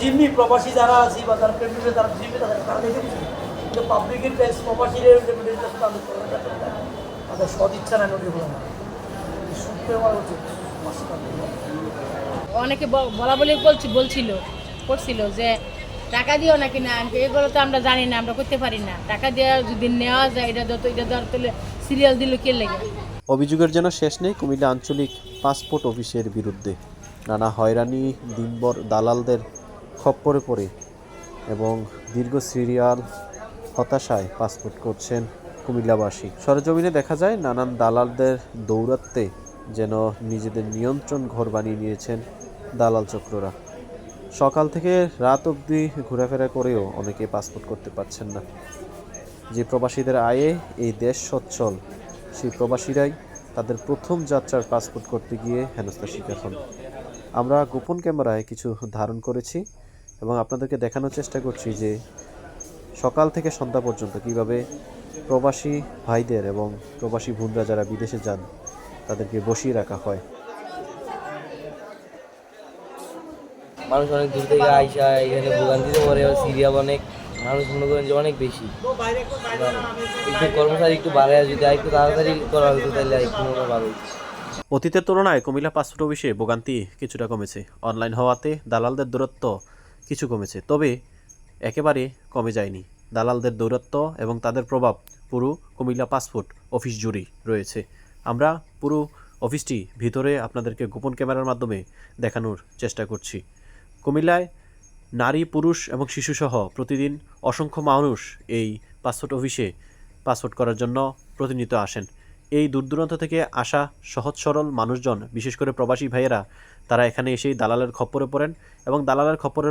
জিম্মি প্রবাসী যারা আছি বা যারা প্রেমিক যারা জিম্মি তাদের তারা দেখে দিচ্ছে কিন্তু পাবলিকের প্লেস প্রবাসীদের তাদের তাদের সদিচ্ছা নেন ওটি হলো না হওয়া উচিত। অনেকে ব- বলা বলি বলছি বলছিল করছিল যে টাকা দিও নাকি না? এগুলো তো আমরা জানি না আমরা করতে পারি না। টাকা দেওয়া যদি নেওয়া যায় এটা যত এটা ধর তাহলে সিরিয়াল দিল কে লেগে? অভিযোগের যেন শেষ নেই কুমিল্লা আঞ্চলিক পাসপোর্ট অফিসের বিরুদ্ধে। নানা হয়রানি দিনবর দালালদের খপ্পরে পড়ে এবং দীর্ঘ সিরিয়াল হতাশায় পাসপোর্ট করছেন কুমিল্লাবাসী। সরজমিনে দেখা যায় নানান দালালদের দৌরাত্মে যেন নিজেদের নিয়ন্ত্রণ ঘর বানিয়ে নিয়েছেন দালাল চক্ররা। সকাল থেকে রাত অবধি ঘোরাফেরা করেও অনেকে পাসপোর্ট করতে পারছেন না। যে প্রবাসীদের আয়ে এই দেশ সচ্ছল, সেই প্রবাসীরাই তাদের প্রথম যাত্রার পাসপোর্ট করতে গিয়ে হেনস্থার শিকার হন। আমরা গোপন ক্যামেরায় কিছু ধারণ করেছি। এবং আপনাদেরকে দেখানোর চেষ্টা করছি যে সকাল থেকে সন্ধ্যা পর্যন্ত কীভাবে প্রবাসী ভাইদের এবং প্রবাসী বোনরা যারা বিদেশে যান তাদেরকে বসিয়ে রাখা হয়। মানুষ অনেক দূর থেকে আইসা এখানে ভোগান্তিতে পরে সিরিয়া অনেক মানুষ মনে করেন যে অনেক বেশি। একটু কর্মচারী একটু বাড়ায় যদি একটু তাড়াতাড়ি করা হতো তাহলে একটু মনে ভালো অতীতের তুলনায় কুমিল্লা পাসপোর্ট অফিসে ভোগান্তি কিছুটা কমেছে। অনলাইন হওয়াতে দালালদের দূরত্ব কিছু কমেছে, তবে একেবারে কমে যায়নি। দালালদের দৌরত্ব এবং তাদের প্রভাব পুরো কুমিল্লা পাসপোর্ট অফিস জুড়েই রয়েছে। আমরা পুরো অফিসটি ভিতরে আপনাদেরকে গোপন ক্যামেরার মাধ্যমে দেখানোর চেষ্টা করছি। কুমিল্লায় নারী, পুরুষ এবং শিশুসহ প্রতিদিন অসংখ্য মানুষ এই পাসপোর্ট অফিসে পাসপোর্ট করার জন্য প্রতিনিয়ত আসেন। এই দূর দূরান্ত থেকে আসা সহজ সরল মানুষজন, বিশেষ করে প্রবাসী ভাইয়েরা, তারা এখানে এসেই দালালের খপ্পরে পড়েন এবং দালালের খপ্পরে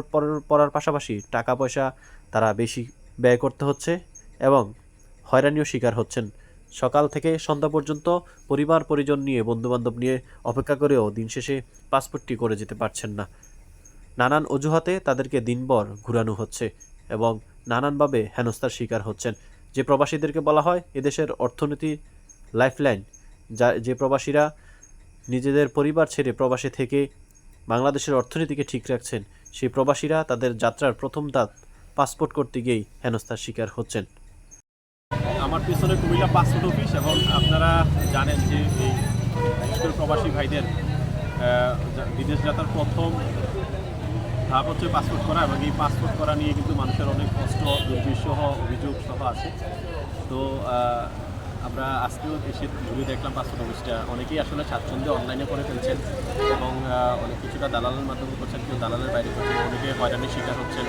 পড়ার পাশাপাশি টাকা পয়সা তারা বেশি ব্যয় করতে হচ্ছে এবং হয়রানিও শিকার হচ্ছেন। সকাল থেকে সন্ধ্যা পর্যন্ত পরিবার পরিজন নিয়ে, বন্ধুবান্ধব নিয়ে অপেক্ষা করেও দিন শেষে পাসপোর্টটি করে যেতে পারছেন না। নানান অজুহাতে তাদেরকে দিনভর ঘুরানো হচ্ছে এবং নানানভাবে হেনস্থার শিকার হচ্ছেন। যে প্রবাসীদেরকে বলা হয়, এদেশের অর্থনীতি লাইফলাইন, যা যে প্রবাসীরা নিজেদের পরিবার ছেড়ে প্রবাসে থেকে বাংলাদেশের অর্থনীতিকে ঠিক রাখছেন, সেই প্রবাসীরা তাদের যাত্রার প্রথম ধাপ পাসপোর্ট করতে গিয়েই হেনস্থার শিকার হচ্ছেন। আমার পিছনে কুমিল্লা পাসপোর্ট অফিস এবং আপনারা জানেন যে এই প্রবাসী ভাইদের বিদেশ যাত্রার প্রথম ধাপ হচ্ছে পাসপোর্ট করা এবং এই পাসপোর্ট করা নিয়ে কিন্তু মানুষের অনেক কষ্ট দুর্বিষ সহ অভিযোগ সহ আছে। তো আমরা আজকেও দেশের ঘুরে দেখলাম পাঁচশো অফিসটা অনেকেই আসলে স্বাচ্ছন্দ্যে অনলাইনে করে ফেলছেন এবং অনেক কিছুটা দালালের মাধ্যমে করছেন কেউ দালালের বাইরে করছেন। অনেকে হয়রানির শিকার হচ্ছেন।